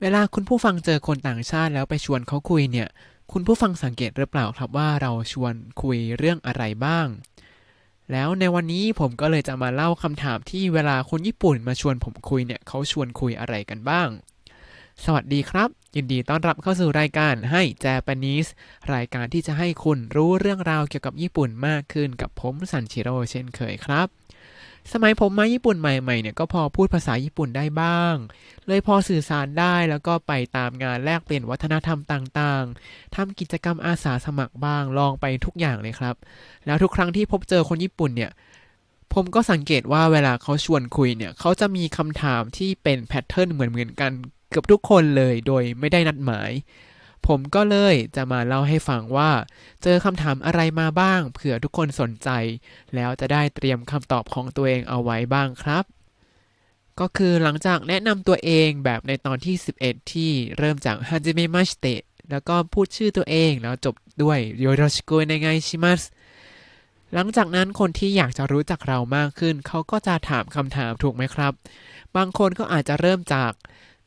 เวลาคุณผู้ฟังเจอคนต่างชาติแล้วไปชวนเขาคุยเนี่ย คุณผู้ฟังสังเกตหรือเปล่าครับว่าเราชวนคุยเรื่องอะไรบ้าง แล้วในวันนี้ผมก็เลยจะมาเล่าคำถามที่เวลาคนญี่ปุ่นมาชวนผมคุยเนี่ยเขาชวนคุยอะไรกันบ้าง สวัสดีครับ ยินดีต้อนรับเข้าสู่รายการให้ Japanese รายการที่จะให้คุณรู้เรื่องราวเกี่ยวกับญี่ปุ่นมากขึ้นกับผมซันชิโร่เช่นเคยครับ สมัยผมมาญี่ปุ่นใหม่ๆเนี่ยก็พอพูดภาษาญี่ปุ่นได้บ้าง เลยพอสื่อสารได้แล้วก็ไปตามงานแลกเปลี่ยนวัฒนธรรมต่างๆ ทำกิจกรรมอาสาสมัครบ้างลองไปทุกอย่างเลยครับ แล้วทุกครั้งที่พบเจอคนญี่ปุ่นเนี่ย ผมก็สังเกตว่าเวลาเขาชวนคุยเนี่ย เขาจะมีคำถามที่เป็นแพทเทิร์นเหมือนๆกันเกือบทุกคนเลยโดยไม่ได้นัดหมาย ผมก็เลยจะมาเล่าให้ฟังว่า เจอคำถามอะไรมาบ้างเผื่อทุกคนสนใจ แล้วจะได้เตรียมคำตอบของตัวเองเอาไว้บ้างครับ ก็คือหลังจากแนะนำตัวเองแบบในตอนที่ 11 ที่เริ่มจากฮาจิเมมาชิเตะแล้วก็พูดชื่อตัวเองแล้วจบด้วยโยโรชิโกในไงชิมัสหลังจากนั้นคนที่อยากจะรู้จักเรามากขึ้น เขาก็จะถามคำถามถูกไหมครับ บางคนก็อาจจะเริ่มจาก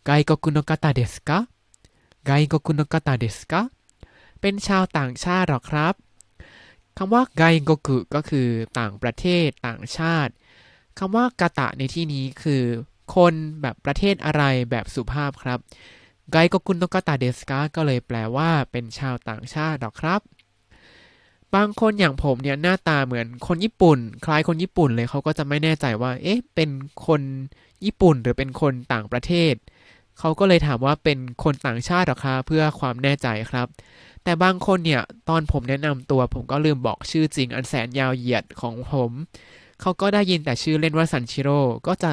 ไกโกคุโนกาตาเดสกะ ไกโกคุโนกตาเดสกะเป็นชาวต่างชาติหรอครับคำว่าไกโกกุก็คือต่างประเทศต่างชาติคำว่ากาตะในที่นี้คือ คนแบบประเทศอะไรแบบสุภาพครับไกโกคุโนกตาเดสกะก็เลยแปลว่าเป็นชาวต่างชาติหรอครับบางคนอย่างผมเนี่ยหน้าตาเหมือนคนญี่ปุ่น คล้ายคนญี่ปุ่นเลยเขาก็จะไม่แน่ใจว่า เอ๊ะเป็นคนญี่ปุ่นหรือเป็นคนต่างประเทศ เขาก็เลยถามว่าเป็นคนต่างชาติหรอคะเพื่อความแน่ใจครับ แต่บางคนเนี่ยตอนผมแนะนำตัวผมก็ลืมบอกชื่อจริงอันแสนยาวเหยียดของผมเขาก็ได้ยินแต่ชื่อเล่นว่าซันชิโร่ก็จะ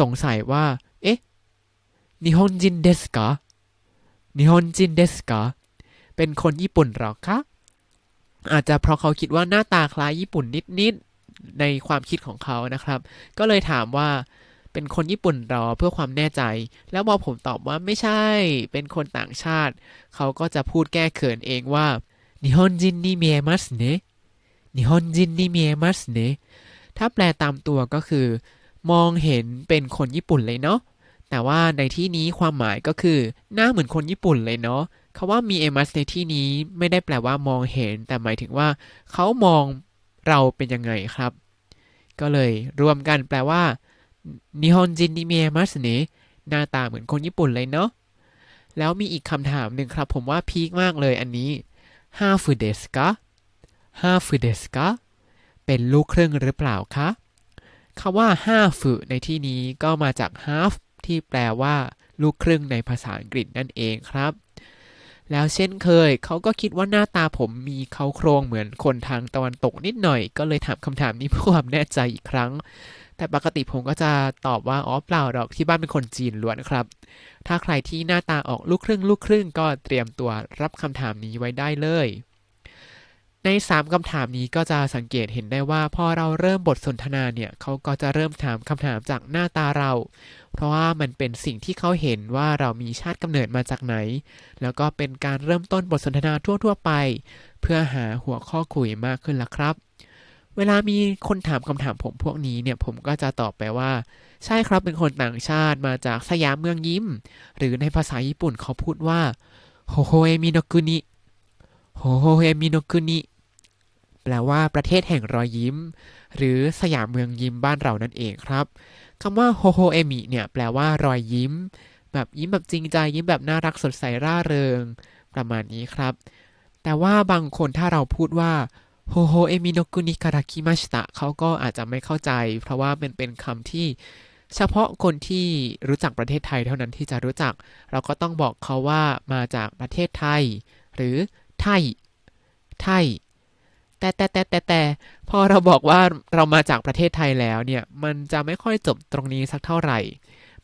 สงสัยว่า เอ๊ะนิฮอนจินเดสกะนิฮอนจินเดสกะเป็นคนญี่ปุ่นหรอคะอาจจะเพราะเขาคิดว่าหน้าตาคล้ายญี่ปุ่นนิดๆในความคิดของเขานะครับ ก็เลยถามว่า เป็นคนญี่ปุ่นรอเพื่อความแน่ใจ แล้วพอผมตอบว่าไม่ใช่ เป็นคนต่างชาติ เขาก็จะพูดแก้เขินเองว่านิฮอนจินนี่เมียมัสเนะนิฮอนจินนี่เมียมัสเนะถ้าแปลตามตัวก็คือ มองเห็นเป็นคนญี่ปุ่นเลยเนาะแต่ว่าในที่นี้ความหมายก็คือ หน้าเหมือนคนญี่ปุ่นเลยเนาะคาว่ามีเอมัสในที่นี้ไม่ได้แปลว่ามองเห็น แต่หมายถึงว่า เขามองเราเป็นยังไงครับ ก็เลยรวมกันแปลว่า นิฮอนจินนิเมียมัสเนะหน้าตาเหมือนคนญี่ปุ่นเลยเนาะแล้วมีอีกคำถามหนึ่งครับ ผมว่าพีคมากเลยอันนี้ฮาฟูเดสกะฮาฟูเดสกะเป็นลูกครึ่งหรือเปล่าคะคำว่าฮาฟูในที่นี้ก็มาจาก half ที่แปลว่าลูกครึ่งในภาษาอังกฤษนั่นเองครับ แล้วเช่นเคย เขาก็คิดว่าหน้าตาผมมีเขาโครงเหมือนคนทางตะวันตกนิดหน่อย ก็เลยถามคำถามนี้เพื่อความแน่ใจอีกครั้ง แต่ปกติผมก็จะตอบว่าอ๋อเปล่าหรอกที่บ้านเป็นคนจีนล้วนครับ ถ้าใครที่หน้าตาออกลูกครึ่งลูกครึ่งก็เตรียมตัวรับคำถามนี้ไว้ได้เลย ใน 3คำถามนี้ก็จะสังเกตเห็นได้ว่า พอเราเริ่มบทสนทนาเนี่ยเขาก็จะเริ่มถามคำถามจากหน้าตาเรา เพราะว่ามันเป็นสิ่งที่เขาเห็นว่าเรามีชาติกำเนิดมาจากไหน แล้วก็เป็นการเริ่มต้นบทสนทนาทั่วๆไป เพื่อหาหัวข้อคุยมากขึ้นละครับ เวลามีคนถามคำถามผมพวกนี้เนี่ยผมก็จะตอบไปว่า ใช่ครับเป็นคนต่างชาติมาจากสยามเมืองยิ้ม หรือในภาษาญี่ปุ่นเขาพูดว่าโฮโฮเอมิโนกุนิโฮโฮเอมิโนกุนิแปลว่าประเทศแห่งรอยยิ้ม หรือสยามเมืองยิ้มบ้านเรานั่นเองครับคำว่าโฮโฮเอมิเนี่ยแปลว่ารอยยิ้ม แบบยิ้มแบบจริงใจยิ้มแบบน่ารักสดใสร่าเริง ประมาณนี้ครับ แต่ว่าบางคนถ้าเราพูดว่า โฮโฮเอมิโนกุนิคาราคิมาชิตะเขาก็อาจจะไม่เข้าใจ เพราะว่ามันเป็นคำที่เฉพาะคนที่รู้จักประเทศไทยเท่านั้นที่จะรู้จัก เราก็ต้องบอกเขาว่ามาจากประเทศไทย หรือไทย ไทย แต่แต่แต่แต่แต่พอเราบอกว่าเรามาจากประเทศไทยแล้วเนี่ยมันจะไม่ค่อยจบตรงนี้สักเท่าไหร่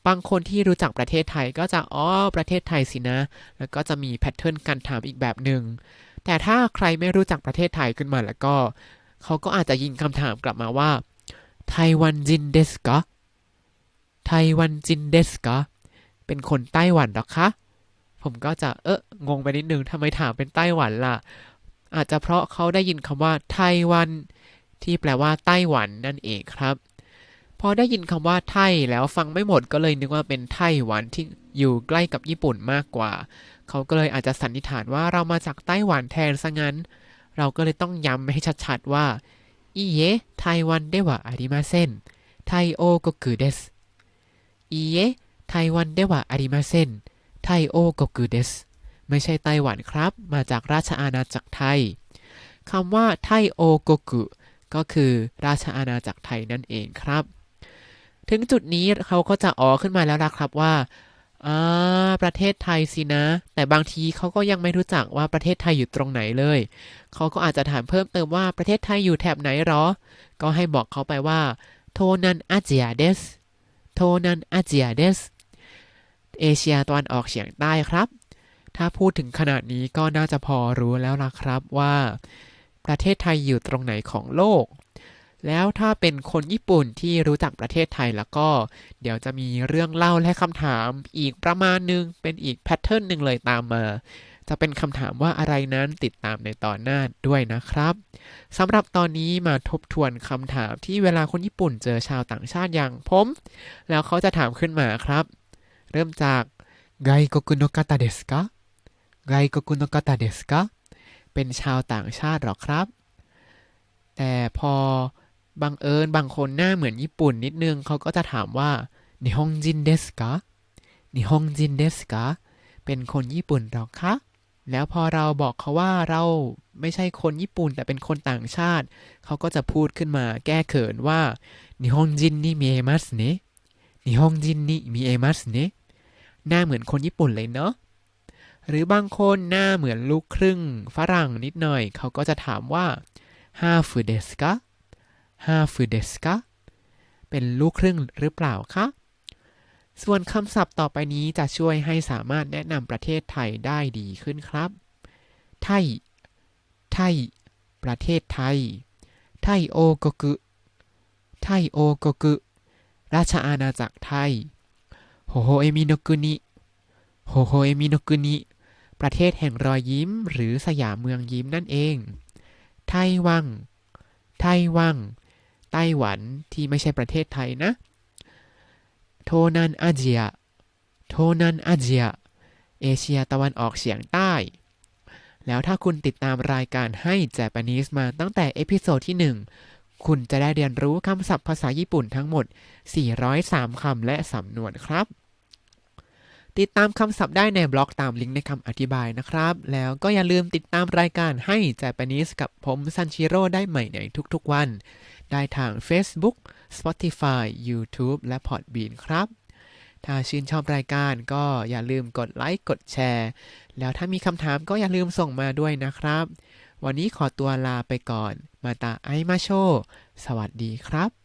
บางคนที่รู้จักประเทศไทยก็จะอ๋อประเทศไทยสินะ แล้วก็จะมีแพทเทิร์นการถามอีกแบบหนึ่ง แต่ถ้าใครไม่รู้จักประเทศไทยขึ้นมาแล้วก็ เขาก็อาจจะยิงคำถามกลับมาว่าไต้หวันจินเดสกะไต้หวันจินเดสกะเป็นคนไต้หวันหรอคะ ผมก็จะเอองงไปนิดนึงทำไมถามเป็นไต้หวันล่ะ อาจจะเพราะเขาได้ยินคำว่าไต้หวัน ที่แปลว่าไต้หวันนั่นเองครับ พอได้ยินคำว่าไทยแล้วฟังไม่หมดก็เลยนึกว่าเป็นไต้หวันที่อยู่ใกล้กับญี่ปุ่นมากกว่า เขาก็เลยอาจจะสันนิษฐานว่าเรามาจากไต้หวันแทนซะงั้น เราก็เลยต้องย้ำให้ชัดๆว่าอีเยไต้หวันเดวะอาริมาเซนไทโอโกกุเดสอีเยไต้หวันเดวะอาริมาเซนไทโอโกกุเดสไม่ใช่ไต้หวันครับ มาจากราชอาณาจักรไทยคำว่าไทโอโกกุก็คือราชอาณาจักรไทยนั่นเองครับ ถึงจุดนี้เขาก็จะอ๋อขึ้นมาแล้วล่ะครับว่า อ่าประเทศไทยสินะ แต่บางทีเขาก็ยังไม่รู้จักว่าประเทศไทยอยู่ตรงไหนเลย เขาก็อาจจะถามเพิ่มเติมว่าประเทศไทยอยู่แถบไหนหรอ ก็ให้บอกเขาไปว่าโทนันอาเจียเดสโทนันอาเจียเดสเอเชียตะวันออกเฉียงใต้ครับ ถ้าพูดถึงขนาดนี้ก็น่าจะพอรู้แล้วล่ะครับว่า ประเทศไทยอยู่ตรงไหนของโลก แล้วถ้าเป็นคนญี่ปุ่นที่รู้จักประเทศไทยแล้วก็ เดี๋ยวจะมีเรื่องเล่าและคำถามอีกประมาณหนึ่งเป็นอีกแพทเทิร์นหนึ่งเลยตามมา จะเป็นคำถามว่าอะไรนั้นติดตามในตอนหน้าด้วยนะครับสำหรับตอนนี้มาทบทวนคำถามที่เวลาคนญี่ปุ่นเจอชาวต่างชาติอย่างผม แล้วเขาจะถามขึ้นมาครับ เริ่มจากไกโกกุโนกาตาเดสกะไกโกกุโนกาตาเดสกะเป็นชาวต่างชาติหรอครับ แต่พอ บังเอิญบางคนหน้าเหมือนญี่ปุ่นนิดนึงเขาก็จะถามว่านิฮงจินเดสกะนิฮงจินเดสกะเป็นคนญี่ปุ่นหรอคะ แล้วพอเราบอกเขาว่าเราไม่ใช่คนญี่ปุ่นแต่เป็นคนต่างชาติ เขาก็จะพูดขึ้นมาแก้เขินว่านิฮงจินนี่มีเอมัสเนะนิฮงจินนี่มีเอมัสเนะหน้าเหมือนคนญี่ปุ่นเลยเนาะหรือบางคนหน้าเหมือนลูกครึ่งฝรั่งนิดหน่อย เขาก็จะถามว่าฮาฟูเดสกะ ฮาฟูเดสกะเป็นลูกครึ่งหรือเปล่าคะ ส่วนคำศัพท์ต่อไปนี้จะช่วยให้สามารถแนะนำประเทศไทยได้ดีขึ้นครับ ไทย ไทย ประเทศไทย ไทยโอโกกุ ไทยโอโกกุ ราชอาณาจักรไทย โฮโฮเอมิโนกุนิ โฮโฮเอมิโนกุนิ ประเทศแห่งรอยยิ้ม หรือสยามเมืองยิ้มนั่นเองไต้หวังไต้หวัง ไต้หวันที่ไม่ใช่ประเทศไทยนะโทนันอาเจียโทนันอาเจียเอเชียตะวันออกเฉียงใต้ แล้วถ้าคุณติดตามรายการให้ Japanese มาตั้งแต่เอพิโซดที่ 1 คุณจะได้เรียนรู้คำศัพท์ภาษาญี่ปุ่นทั้งหมด 403 คำและสำนวนครับ ติดตามคำศัพท์ได้ในบล็อกตามลิงก์ในคำอธิบายนะครับ แล้วก็อย่าลืมติดตามรายการให้ Japanese กับผมซันชิโร่ได้ใหม่ในทุกๆวัน ได้ทาง Facebook Spotify YouTube และ Podbean ครับ ถ้าชื่นชอบรายการก็อย่าลืมกดไลค์กดแชร์ แล้วถ้ามีคำถามก็อย่าลืมส่งมาด้วยนะครับ วันนี้ขอตัวลาไปก่อน มาตาไอมาโช สวัสดีครับ